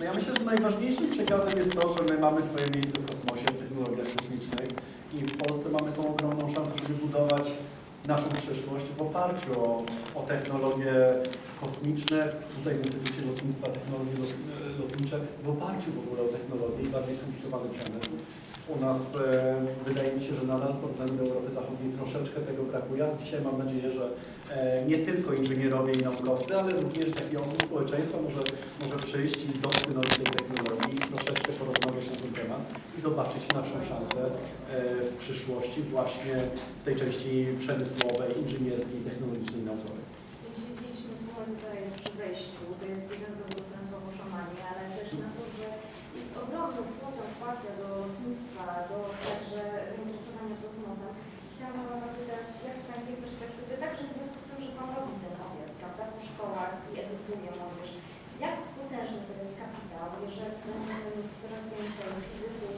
No ja myślę, że najważniejszym przekazem jest to, że my mamy swoje miejsce w kosmosie, w technologiach kosmicznych i w Polsce mamy tą ogromną szansę, żeby budować naszą przyszłość w oparciu o, o kosmiczne, tutaj w Instytucie Lotnictwa, technologie lot- lotnicze, w oparciu w ogóle o technologie i bardziej skomplikowany przemysł. U nas e, wydaje mi się, że nadal pod względem Europy Zachodniej troszeczkę tego brakuje. Dzisiaj mam nadzieję, że e, nie tylko inżynierowie i naukowcy, ale również taki ogół społeczeństwa może, może przyjść i dotknąć tej technologii, troszeczkę porozmawiać na ten temat i zobaczyć naszą szansę e, w przyszłości właśnie w tej części przemysłowej, inżynierskiej, technologicznej naukowej. Tutaj przy wejściu, to jest jeden z dowodów na słowo szamanie, ale też na to, że jest ogromny pociąg, pasja do lotnictwa, do także zainteresowania kosmosem. Chciałam Pana zapytać, jak z Pańskiej perspektywy, także w związku z tym, że Pan robi ten objazd, prawda, po szkołach i edukuje młodzież, jak potężny to jest kapitał, jeżeli będziemy mieć coraz więcej fizyków,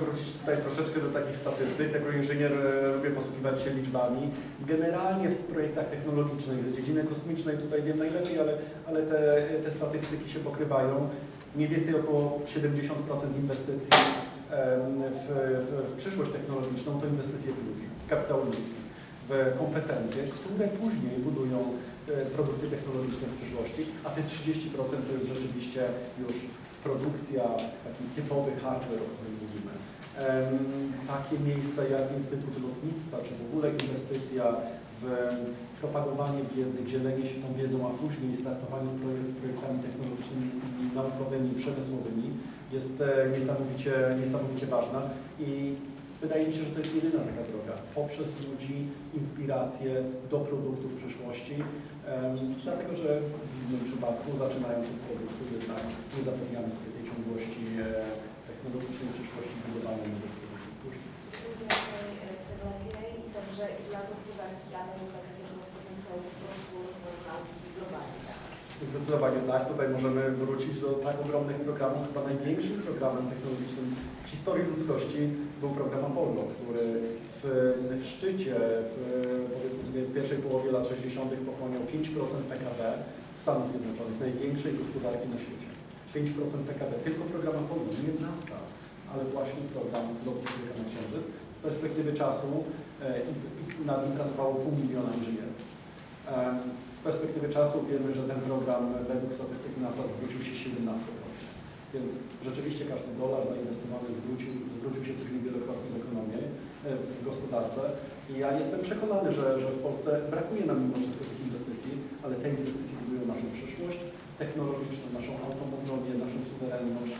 mogę wrócić tutaj troszeczkę do takich statystyk. Jako inżynier e, lubię posługiwać się liczbami. Generalnie w projektach technologicznych z dziedziny kosmicznej tutaj wiem najlepiej, ale, ale te, te statystyki się pokrywają. Mniej więcej około 70% inwestycji w, w, w przyszłość technologiczną to inwestycje w ludzi, w kapitał ludzki, w kompetencje, które później budują e, produkty technologiczne w przyszłości, a te 30% to jest rzeczywiście już produkcja, taki typowy hardware, o którym mówimy. Takie miejsca jak Instytut Lotnictwa, czy w ogóle inwestycja w propagowanie wiedzy, dzielenie się tą wiedzą, a później startowanie z, z projektami technologicznymi, i naukowymi, przemysłowymi jest e, niesamowicie, niesamowicie ważna i wydaje mi się, że to jest jedyna taka droga. Poprzez ludzi, inspirację do produktów przyszłości, Dlatego, że w innym przypadku, zaczynając od produktu, jednak nie zapewniamy sobie tej ciągłości e, technologicznej przyszłości budowania nowych produktów i także i dla gospodarki, ale tak? Zdecydowanie tak. Tutaj możemy wrócić do tak ogromnych programów. Chyba największym programem technologicznym w historii ludzkości był program Apollo, który w, w szczycie, w, powiedzmy sobie w pierwszej połowie lat 60. pochłaniał 5% PKB Stanów Zjednoczonych, największej gospodarki na świecie. 5% PKB, tylko program Apollo, nie NASA, ale właśnie program lotu człowieka na Księżyc. Z perspektywy czasu e, nad nim pracowało pół miliona inżynierów. Em, Z perspektywy czasu wiemy, że ten program według statystyk NASA zwrócił się 17-krotnie. Więc rzeczywiście każdy dolar zainwestowany zwrócił, zwrócił się później wielokrotnie w ekonomię, e, w gospodarce. I ja jestem przekonany, że, że w Polsce brakuje nam mimo wszystko tych inwestycji, ale te inwestycje budują naszą przyszłość technologiczną, naszą autonomię, naszą suwerenność e,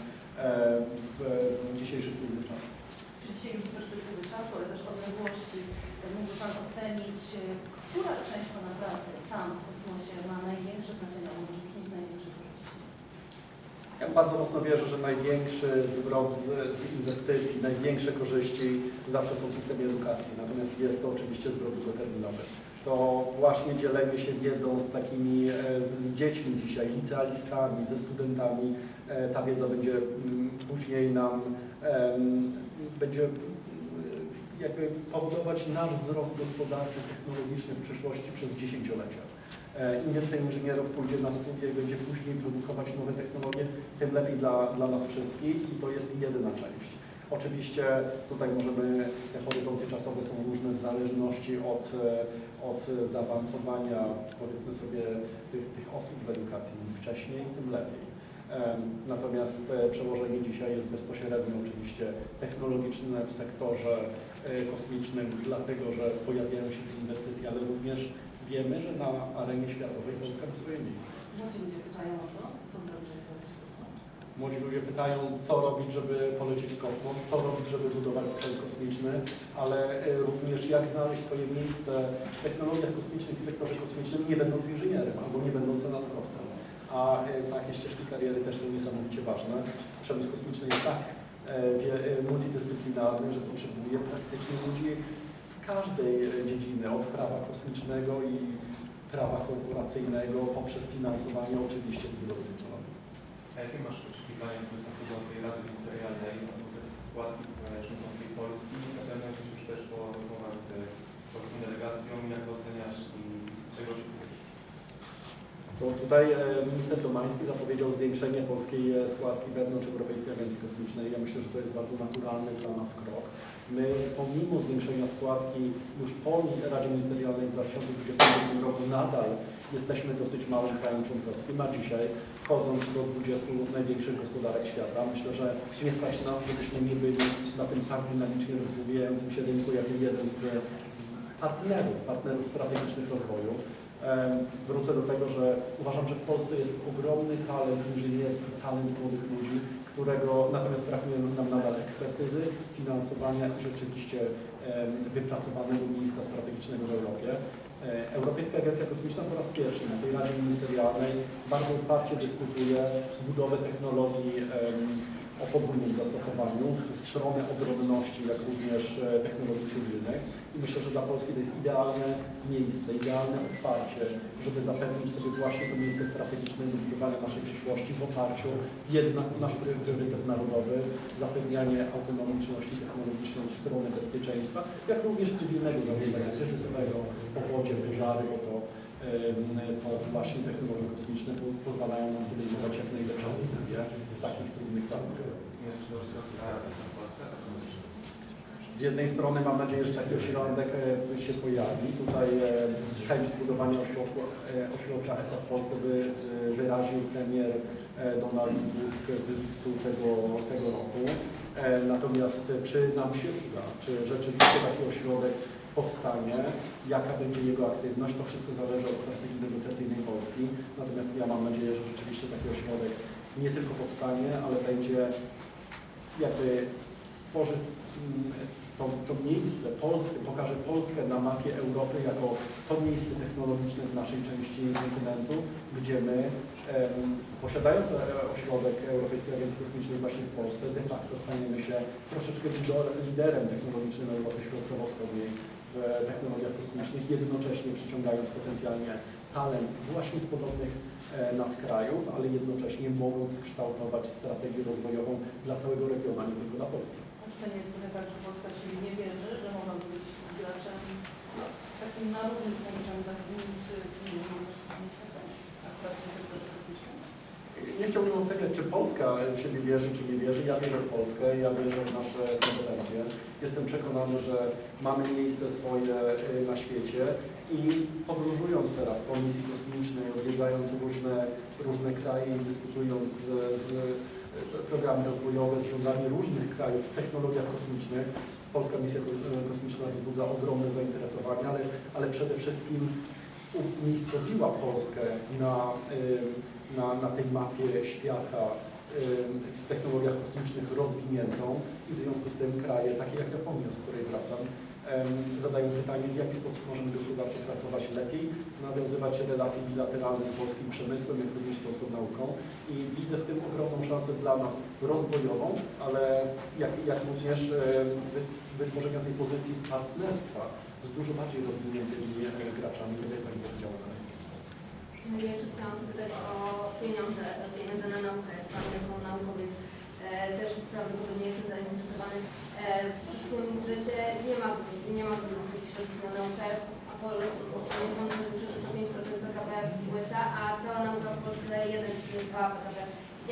w, w dzisiejszych trudnych czasach. Czy dzisiaj już z perspektywy czasu, ale też odległości, mógłby Pan ocenić, e, która część Pana pracy tam w kosmosie ma największe znaczenie, a może przynieść największe korzyści? Ja bardzo mocno wierzę, że największy zwrot z, z inwestycji, największe korzyści zawsze są w systemie edukacji, natomiast jest to oczywiście zwrot długoterminowy. To właśnie dzielenie się wiedzą z takimi, e, z, z dziećmi dzisiaj, licealistami, ze studentami, e, ta wiedza będzie mm, później nam, będzie mm, jakby powodować nasz wzrost gospodarczy, technologiczny w przyszłości przez dziesięciolecia. E, Im więcej inżynierów pójdzie na studia i będzie później produkować nowe technologie, tym lepiej dla, dla nas wszystkich i to jest jedyna część. Oczywiście tutaj możemy, te horyzonty czasowe są różne w zależności od, e, od zaawansowania, powiedzmy sobie, tych, tych osób w edukacji. Im wcześniej, tym lepiej. Natomiast e, przełożenie dzisiaj jest bezpośrednio oczywiście technologiczne w sektorze e, kosmicznym, dlatego że pojawiają się te inwestycje, ale również wiemy, że na arenie światowej Polska ma swoje miejsce. Ludzie pytają o to, co zrobić, żeby polecieć w kosmos? Młodzi ludzie pytają, co robić, żeby polecieć w kosmos, co robić, żeby budować sprzęt kosmiczny, ale e, również jak znaleźć swoje miejsce w technologiach kosmicznych, w sektorze kosmicznym, nie będąc inżynierem albo nie będąc naukowcem. A e, takie ścieżki kariery też są niesamowicie ważne. Przemysł kosmiczny jest tak e, multidyscyplinarny, że potrzebuje praktycznie ludzi z każdej dziedziny, od prawa kosmicznego i prawa korporacyjnego, poprzez finansowanie oczywiście do budowy technologii. A jakie masz oczekiwania wobec nadchodzącej Rady Ministerialnej wobec składki członkowskiej Polski? Zapewne się już też po rozmowach z polską delegacją. Jak oceniasz i czego się To tutaj e, minister Domański zapowiedział zwiększenie polskiej e, składki wewnątrz Europejskiej Agencji Kosmicznej. Ja myślę, że to jest bardzo naturalny dla nas krok. My pomimo zwiększenia składki już po Radzie Ministerialnej w 2022 roku nadal jesteśmy dosyć małym krajem członkowskim, a dzisiaj wchodząc do 20 największych gospodarek świata, myślę, że nie stać nas, żebyśmy nie byli na tym tak dynamicznie rozwijającym się rynku, jako jeden z, z partnerów, partnerów strategicznych rozwoju. Wrócę do tego, że uważam, że w Polsce jest ogromny talent inżynierski, talent młodych ludzi, którego natomiast brakuje nam nadal ekspertyzy, finansowania i rzeczywiście wypracowanego miejsca strategicznego w Europie. E, Europejska Agencja Kosmiczna po raz pierwszy na tej Radzie Ministerialnej bardzo otwarcie dyskutuje budowę technologii o podwójnym zastosowaniu w stronę obronności, jak również e, technologii cywilnych. I myślę, że dla Polski to jest idealne miejsce, idealne otwarcie, żeby zapewnić sobie właśnie to miejsce strategiczne do budowania naszej przyszłości w oparciu jednak nasz priorytet narodowy, zapewnianie autonomiczności technologicznej w stronę bezpieczeństwa, jak również cywilnego zarządzania kryzysowego, powodzie, wyżary, bo to, to właśnie technologie kosmiczne po- pozwalają nam podejmować jak najlepsze decyzje w takich trudnych warunkach. Z jednej strony mam nadzieję, że taki ośrodek e, się pojawi. Tutaj e, chęć budowania ośrodku, e, ośrodka ESA w Polsce wy, wyraził premier Donald Tusk w lipcu tego, tego roku. Natomiast czy nam się uda, czy rzeczywiście taki ośrodek powstanie, jaka będzie jego aktywność, to wszystko zależy od strategii negocjacyjnej Polski. Natomiast ja mam nadzieję, że rzeczywiście taki ośrodek nie tylko powstanie, ale będzie jakby stworzy mm, to, to miejsce Polskę, pokaże Polskę na mapie Europy jako to miejsce technologiczne w naszej części kontynentu, gdzie my, em, posiadając e, ośrodek Europejskiej Agencji Kosmicznej właśnie w Polsce, de facto staniemy się troszeczkę lider- liderem technologicznym Europy Środkowo-Wschodniej w technologiach kosmicznych, jednocześnie przyciągając potencjalnie talent właśnie z podobnych e, nas krajów, ale jednocześnie mogąc kształtować strategię rozwojową dla całego regionu, a nie tylko dla Polski. Czy to nie jest trochę tak, że Polska siebie nie wierzy, że można być graczem takim na równi z państwami zachodnimi, czy czy nie ma też takiej świadomości akurat w tym sektorze kosmicznym? Chciałbym oceniać, czy Polska w siebie wierzy, czy nie wierzy. Ja wierzę w Polskę, ja wierzę w nasze kompetencje. Jestem przekonany, że mamy miejsce swoje y, na świecie i podróżując teraz po misji kosmicznej, odwiedzając różne, różne kraje i dyskutując z, z y, programy rozwojowe z rządami różnych krajów w technologiach kosmicznych, Polska misja ko- kosmiczna wzbudza ogromne zainteresowanie, ale, ale przede wszystkim umiejscowiła Polskę na, y, na, na tej mapie świata w technologiach kosmicznych rozwiniętą i w związku z tym kraje, takie jak Japonia, z której wracam, zadają pytanie, w jaki sposób możemy gospodarczo pracować lepiej, nawiązywać relacje bilateralne z polskim przemysłem, jak również z polską nauką i widzę w tym ogromną szansę dla nas rozwojową, ale jak, jak również wytworzenia tej pozycji partnerstwa z dużo bardziej rozwiniętymi e, graczami, tak jak Pani powiedziała. Ja jeszcze chciałam zapytać o pieniądze, pieniądze na naukę. Pan jako naukowiec e, też prawdopodobnie jestem zainteresowany. E, w przyszłym budżecie nie ma, nie ma dużych środków na naukę, a Polsce jest 5% PKB w USA, a cała nauka w Polsce 1,2 PKB.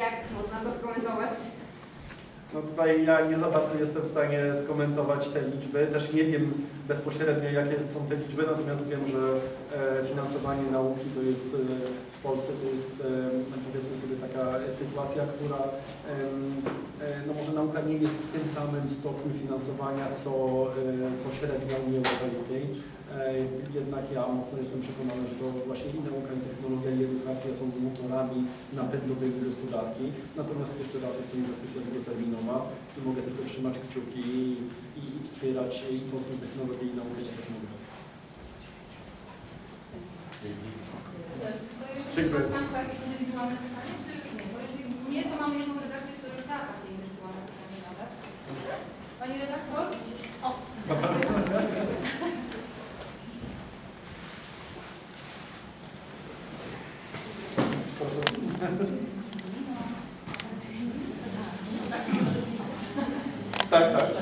Jak można to skomentować? No tutaj ja nie za bardzo jestem w stanie skomentować te liczby. Też nie wiem bezpośrednio, jakie są te liczby, natomiast wiem, że e, finansowanie nauki to jest e, Polsce to jest e, powiedzmy sobie taka sytuacja, która e, no może nauka nie jest w tym samym stopniu finansowania, co, e, co średnia Unii Europejskiej. Jednak ja mocno jestem przekonany, że to właśnie i nauka, i technologia, i edukacja są motorami napędowymi gospodarki. Natomiast jeszcze raz jest to inwestycja długoterminowa i mogę tylko trzymać kciuki i, i, i wspierać i polską technologię, i naukę, i technologię. Dziękuję. z Państwa jakieś indywidualne pytanie, czy już nie? Bo jeżeli nie, to mamy jedną redakcję, która już da takie indywidualne pytanie nawet. Pani redaktor? O! Tak, tak,